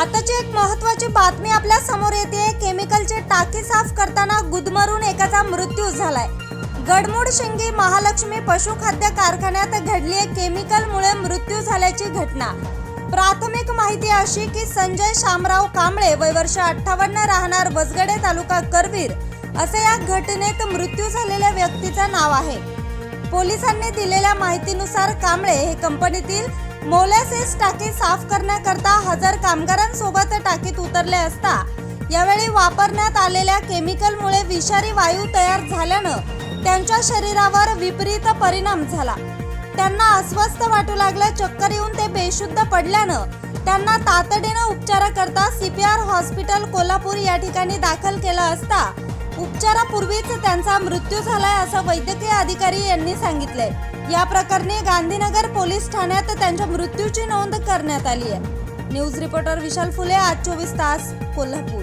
आताची एक महत्त्वाची बातमी आपल्यासमोर येते. केमिकलचे टाकी साफ करताना गुदमरून एकाचा मृत्यू झालाय. गडमुड शिंगी महालक्ष्मी पशुखाद्य कारखान्यात घडली केमिकलमुळे मृत्यू झाल्याची घटना. प्राथमिक माहिती अशी की संजय शामराव कांबळे वय वर्ष अठ्ठावन्न राहणार वसगडे तालुका करवीर असे या घटनेत मृत्यू झालेल्या व्यक्तीचं नाव आहे. पोलिसांनी दिलेल्या माहितीनुसार कांबळे हे कंपनीतील मोलॅसिस टाकी साफ करण्याकरता हजर कामगारांसोबत टाकीत उतरले असता यावेळी वापरण्यात आलेल्या केमिकलमुळे विषारी वायू तयार झाल्यानं त्यांच्या शरीरावर विपरीत परिणाम झाला. त्यांना अस्वस्थ वाटू लागलं चक्कर येऊन ते बेशुद्ध पडल्यानं त्यांना तातडीनं उपचाराकरता सीपीआर हॉस्पिटल कोल्हापूर या ठिकाणी दाखल केलं असता उपचारापूर्वीच त्यांचा मृत्यू झालाय असं वैद्यकीय अधिकारी यांनी सांगितले या प्रकरणी गांधीनगर पोलीस ठाण्यात त्यांच्या मृत्यूची नोंद करण्यात आली आहे. न्यूज रिपोर्टर विशाल फुले आज चोवीस तास कोल्हापूर.